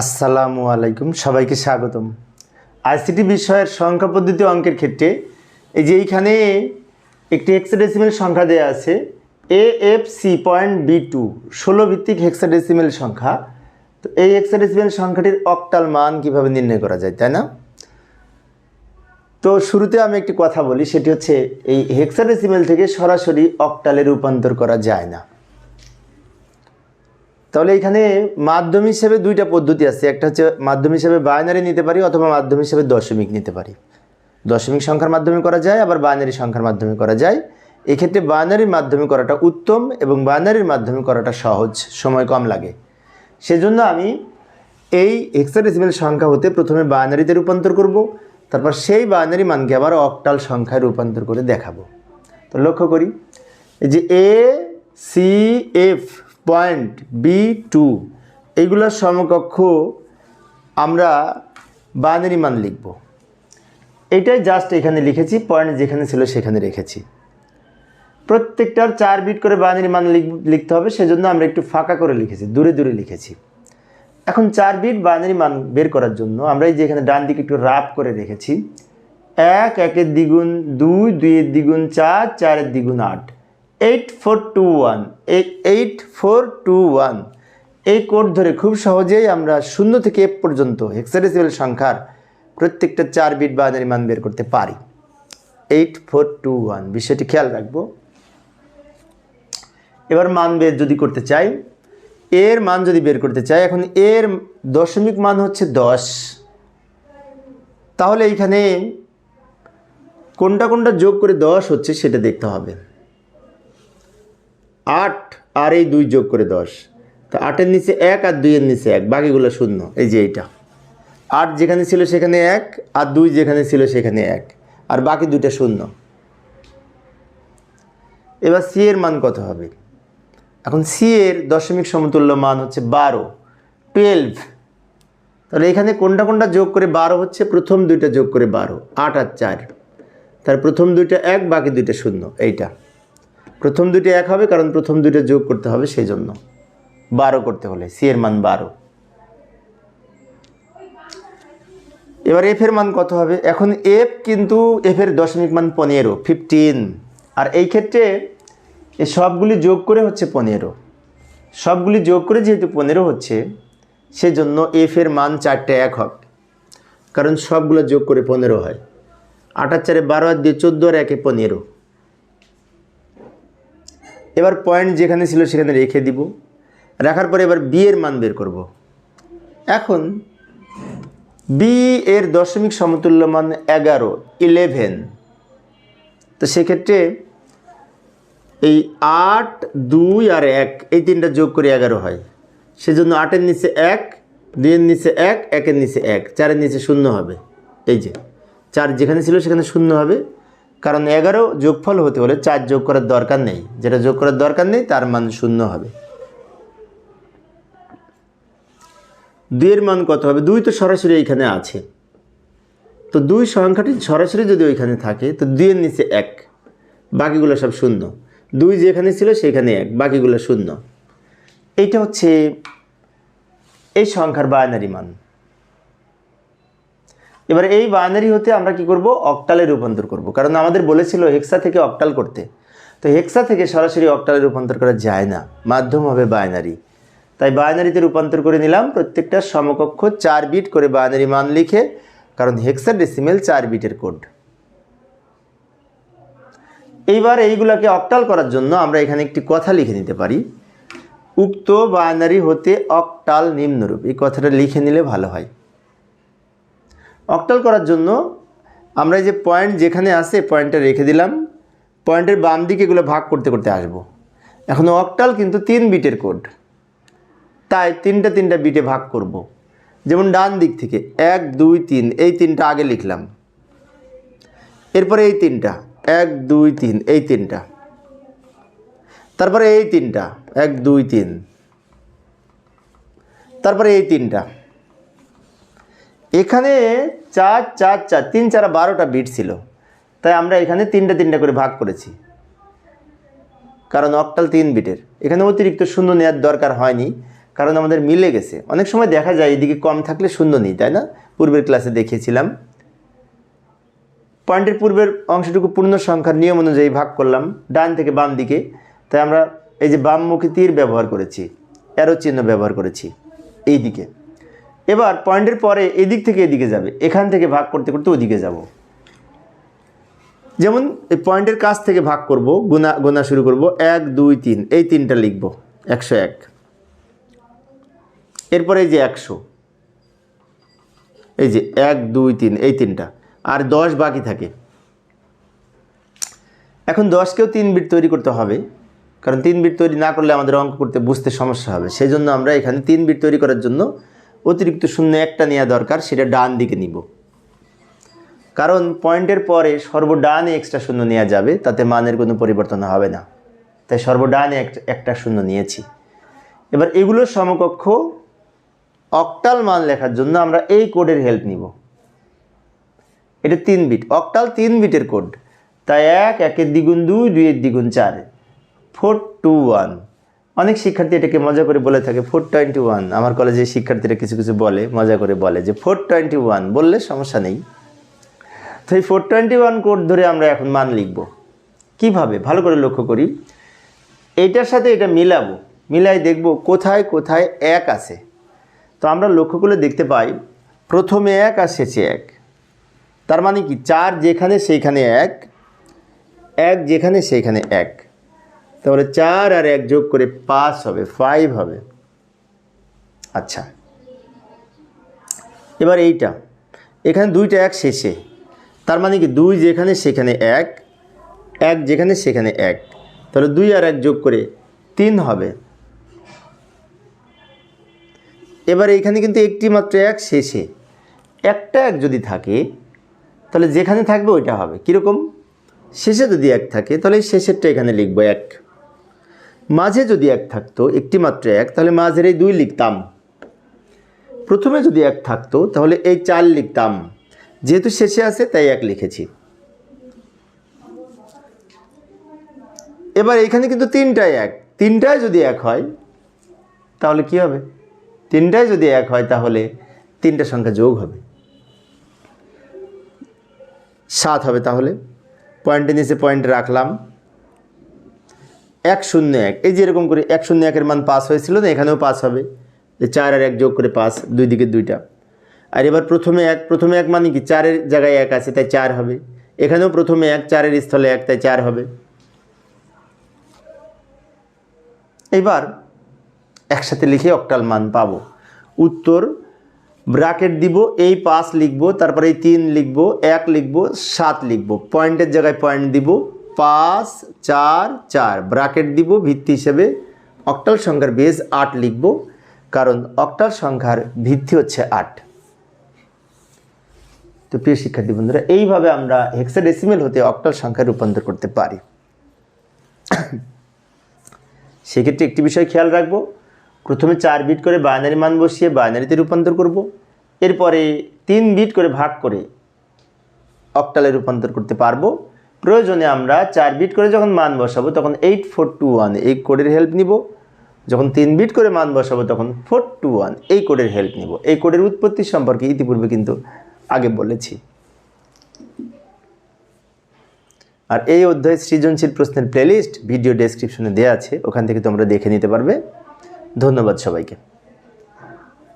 আসসালামু আলাইকুম, সবাইকে স্বাগতম। আইসিটি বিষয়ের সংখ্যা পদ্ধতি অঙ্কের ক্ষেত্রে এই যে এইখানে একটি হেক্সাডেসিমেল সংখ্যা দেওয়া আছে A F C point B two ষোলো ভিত্তিক হেক্সাডেসিমেল সংখ্যা। তো এই হেক্সাডেসিমেল সংখ্যাটির অক্টাল মান কীভাবে নির্ণয় করা যায়, তাই না? তো শুরুতে আমি একটি কথা বলি, সেটি হচ্ছে এই হেক্সাডেসিমেল থেকে সরাসরি অক্টালে রূপান্তর করা যায় না। তাহলে এখানে মাধ্যম হিসেবে দুইটা পদ্ধতি আছে। একটা হচ্ছে মাধ্যম হিসেবে বাইনারি নিতে পারি অথবা মাধ্যম হিসেবে দশমিক নিতে পারি। দশমিক সংখ্যার মাধ্যমে করা যায়, আবার বাইনারি সংখ্যার মাধ্যমে করা যায়। এক্ষেত্রে বাইনারির মাধ্যমে করাটা উত্তম এবং বাইনারির মাধ্যমে করাটা সহজ, সময় কম লাগে। সেজন্য আমি এই হেক্সাডেসিমেল সংখ্যা হতে প্রথমে বাইনারিতে রূপান্তর করব, তারপর সেই বাইনারি মানকে আবার অক্টাল সংখ্যায় রূপান্তর করে দেখাবো। তো লক্ষ্য করি যে A C F point B two এইগুলোর সমকক্ষ আমরা বাইনারি মান লিখব। এটাই জাস্ট এখানে লিখেছি পয়েন্ট যেখানে ছিল সেখানে রেখেছি। প্রত্যেকটার চার বিট করে বাইনারি মান লিখ- লিখতে হবে, সেজন্য আমরা একটু ফাঁকা করে লিখেছি, দূরে দূরে লিখেছি। এখন চার বিট বাইনারি মান বের করার জন্য আমরা এই যে এখানে ডান দিকে একটু রাপ করে রেখেছি, এক, একের দ্বিগুণ দুই, দুইয়ের দ্বিগুণ চার, চারের দ্বিগুণ আট। Eight four two one eight four two one এই কোড ধরে খুব সহজেই আমরা শূন্য থেকে এফ পর্যন্ত হেক্সাডেসিমেল সংখ্যার প্রত্যেকটা চার বিট বাইনারি মান বের করতে পারি। এইট ফোর টু ওয়ান বিষয়টি খেয়াল রাখব। এবার মান বের যদি করতে চাই, এর মান যদি বের করতে চাই, এখন এর দশমিক মান হচ্ছে দশ। তাহলে এইখানে কোনটা কোনটা যোগ করে দশ হচ্ছে সেটা দেখতে হবে। আট আর এই দুই যোগ করে দশ। তো আটের নিচে এক আর দুইয়ের নিচে এক, বাকিগুলো শূন্য। এই যে এইটা। আট যেখানে ছিল সেখানে এক, আর দুই যেখানে ছিল সেখানে এক। আর বাকি দুইটা শূন্য। এবার সি এর মান কত হবে? এখন সি এর দশমিক সমতুল্য মান হচ্ছে বারো। টুয়েলভ তাহলে এখানে কোনটা কোনটা যোগ করে বারো হচ্ছে? প্রথম দুইটা যোগ করে বারো। আট আর চার। তার প্রথম দুইটা এক, বাকি দুইটা শূন্য। এইটা। প্রথম দুইটা এক হবে, কারণ প্রথম দুইটা যোগ করতে হবে সেই জন্য বারো করতে হলে সি এর মান বারো। এবার এফ এর মান কত হবে? এখন এফ কিন্তু এফ এর দশমিক মান পনেরো ফিফটিন আর এই ক্ষেত্রে এই সবগুলি যোগ করে হচ্ছে পনেরো। সবগুলি যোগ করে যেহেতু পনেরো হচ্ছে, সেজন্য এফ এর মান চারটে এক হবে। কারণ সবগুলো যোগ করে পনেরো হয়। আটার চারে বারো আর দিয়ে চোদ্দ আর একে পনেরো। এবার পয়েন্ট যেখানে ছিল সেখানে রেখে দিব। রাখার পরে এবার বি এর মান বের করব। এখন বি এর দশমিক সমতুল্য মান এগারো ইলেভেন তো সেক্ষেত্রে এই আট, দুই আর এক, এই তিনটা যোগ করে এগারো হয়। সেজন্য আটের নিচে এক, দুইয়ের নিচে এক, একের নিচে এক, চারের নিচে শূন্য হবে। এই যে, চার যেখানে ছিল সেখানে শূন্য হবে। কারণ এগারো যোগফল হতে হলে চার যোগ করার দরকার নেই। যেটা যোগ করার দরকার নেই, তার মান শূন্য হবে। দুইয়ের মান কত হবে? দুই তো সরাসরি এইখানে আছে। তো দুই সংখ্যাটি সরাসরি যদি ওইখানে থাকে, তো দুইয়ের নিচে এক, বাকিগুলো সব শূন্য। দুই যেখানে ছিল সেখানে এক, বাকিগুলো শূন্য। এইটা হচ্ছে এই সংখ্যার বাইনারি মান। এবার এই বাইনারি হতে আমরা কি করব? অক্টালে রূপান্তর করব। কারণ আমাদের বলেছিল হেক্সা থেকে অক্টাল করতে। তো হেক্সা থেকে সরাসরি অক্টালে রূপান্তর করা যায় না। মাধ্যম হবে বাইনারি তাই বাইনারিতে রূপান্তর করে নিলাম। প্রত্যেকটা সমকক্ষ চার বিট করে বাইনারি মান লিখে, কারণ হেক্সা ডেসিমেল চার বিটের কোড এইবার এইগুলাকে অক্টাল করার জন্য আমরা এখানে একটি কথা লিখে নিতে পারি। উক্ত বাইনারি হতে অক্টাল নিম্নরূপ। এই কথাটা লিখে নিলে ভালো হয়। অক্টাল করার জন্য আমরা যে পয়েন্ট যেখানে আছে, পয়েন্টটা রেখে দিলাম। পয়েন্টের বাম দিকে এগুলো ভাগ করতে করতে আসব। এখন অক্টাল কিন্তু তিন বিটের কোড। তাই তিনটা তিনটা বিটে ভাগ করব। যেমন ডান দিক থেকে, এক, দুই, তিন, এই তিনটা আগে লিখলাম। এরপরে এই তিনটা, এক, দুই, তিন, এই তিনটা। তারপরে এই তিনটা, এক, দুই, তিন। তারপরে এই তিনটা। এখানে চার চার চার, তিন, চার, বারোটা বিট ছিল। তাই আমরা এখানে তিনটা তিনটা করে ভাগ করেছি। কারণ অক্টাল তিন বিটের এখানে অতিরিক্ত শূন্য নেওয়ার দরকার হয়নি, কারণ আমাদের মিলে গেছে। অনেক সময় দেখা যায় এদিকে কম থাকলে শূন্য নেই, তাই না? পূর্বের ক্লাসে দেখিয়েছিলাম। পয়েন্টের পূর্বের অংশটুকু পূর্ণ সংখ্যার নিয়ম অনুযায়ী ভাগ করলাম, ডান থেকে বাম দিকে। তাই আমরা এই যে বামমুখী তীর ব্যবহার করেছি অ্যারো চিহ্ন ব্যবহার করেছি এই দিকে এবার পয়েন্টের পরে এদিক থেকে এদিকে যাবে। এখান থেকে ভাগ করতে করতে ওদিকে যাব। যেমন এই পয়েন্টের কাছ থেকে ভাগ করব গোনা গোনা শুরু করব, এক, দুই, তিন, এই তিনটা লিখব, একশো এক। এরপরে এই যে একশো। এই যে এক, দুই, তিন, এই তিনটা। আর দশ বাকি থাকে। এখন দশকেও তিন বিট তৈরি করতে হবে, কারণ তিন বিট তৈরি না করলে আমাদের অঙ্ক করতে বুঝতে সমস্যা হবে। সেই জন্য আমরা এখানে তিন বিট তৈরি করার জন্য অতিরিক্ত শূন্য একটা নেওয়া দরকার, সেটা ডান দিকে নিব। কারণ পয়েন্টের পরে সর্বডানে এক্সট্রা শূন্য নেওয়া যাবে, তাতে মানের কোনো পরিবর্তন হবে না। তাই সর্বডানে এক- একটা শূন্য নিয়েছি। এবার এগুলোর সমকক্ষ অক্টাল মান লেখার জন্য আমরা এই কোডের হেল্প নিব। এটা তিন বিট অক্টাল তিন বিটের কোড তাই এক, একের দ্বিগুণ দুই, দুইয়ের দ্বিগুণ চার। ফোর টু ওয়ান অনেক শিক্ষার্থী এটাকে মজা করে বলে থাকে, ফোর টোয়েন্টি ওয়ান। আমার কলেজে শিক্ষার্থীরা কিছু কিছু বলে, মজা করে বলে যে, ফোর টোয়েন্টি ওয়ান। বললে সমস্যা নেই। তো এই ফোর টোয়েন্টি ওয়ান কোড ধরে আমরা এখন মান লিখব। কীভাবে? ভালো করে লক্ষ্য করি। এইটার সাথে এটা মিলাবো। মিলাই দেখব কোথায় কোথায় এক আছে। তো আমরা লক্ষ্য করলে দেখতে পাই, প্রথমে এক আর শেষে এক। তার মানে কি? চার যেখানে সেইখানে এক এক যেখানে সেইখানে এক। তাহলে চার আর এক যোগ করে পাঁচ হবে ফাইভ হবে। আচ্ছা। এবার এইটা। এখানে দুইটা এক শেষে। তার মানে কি দুই যেখানে সেখানে এক এক যেখানে সেখানে এক। তাহলে দুই আর এক যোগ করে তিন হবে। এবার এখানে কিন্তু একটি মাত্র এক শেষে। একটা এক যদি থাকে, তাহলে যেখানে থাকবে ওইটা হবে। কীরকম? শেষে যদি এক থাকে, তাহলে শেষেরটা এখানে লিখব এক। মাঝে যদি এক থাকতো একটি মাত্র এক, তাহলে মাঝের এই দুই লিখতাম। প্রথমে যদি এক থাকতো, তাহলে এই চার লিখতাম। যেহেতু শেষে আছে, তাই এক লিখেছি। এবার এখানে কিন্তু তিনটায় এক। তিনটায় যদি এক হয়, তাহলে কি হবে? তিনটায় যদি এক হয়, তাহলে তিনটা সংখ্যা যোগ হবে। সাত হবে তাহলে। পয়েন্টের নিচে পয়েন্ট রাখলাম। এক শূন্য এক। এই যে এরকম করে এক শূন্য একের মান পাস হয়েছিল না, এখানেও পাস হবে। যে চার আর এক যোগ করে পাস দুই দিকে দুইটা। আর এবার প্রথমে এক প্রথমে এক মানে কি? চারের জায়গায় এক আছে, তাই চার হবে। এখানেও প্রথমে এক, চারের স্থলে এক, তাই চার হবে। এবার একসাথে লিখে অক্টাল মান পাবো। উত্তর ব্রাকেট দিব, এই পাঁচ লিখব, তারপরে এই তিন লিখব, এক লিখব, সাত লিখব। পয়েন্টের জায়গায় পয়েন্ট দিব। পাঁচ, চার চার। ব্রাকেট দিব, ভিত্তি হিসেবে অক্টাল সংখ্যার বেজ আট লিখব, কারণ অক্টাল সংখ্যার ভিত্তি হচ্ছে আট। তো প্রিয় শিক্ষার্থী বন্ধুরা, এইভাবে আমরা হেক্সাডেসিমেল হতে অক্টাল সংখ্যায় রূপান্তর করতে পারি। সেক্ষেত্রে একটি বিষয় খেয়াল রাখব, প্রথমে চার বিট করে বাইনারি মান বসিয়ে বাইনারিতে রূপান্তর করব, এরপরে তিন বিট করে ভাগ করে অক্টালে রূপান্তর করতে পারব। প্রয়োজনে আমরা চার বিট করে যখন মান বসাবো, তখন এইট ফোর টু ওয়ান এই কোডের হেল্প নিব। যখন তিন বিট করে মান বসাবো, তখন ফোর টু ওয়ান এই কোডের হেল্প নিব। এই কোডের উৎপত্তি সম্পর্কে ইতিপূর্বে কিন্তু আগে বলেছি। আর এই অধ্যায় সৃজনশীল প্রশ্নের প্লেলিস্ট ভিডিও ডেসক্রিপশনে দেওয়া আছে। ওখান থেকে তোমরা দেখে নিতে পারবে। ধন্যবাদ সবাইকে।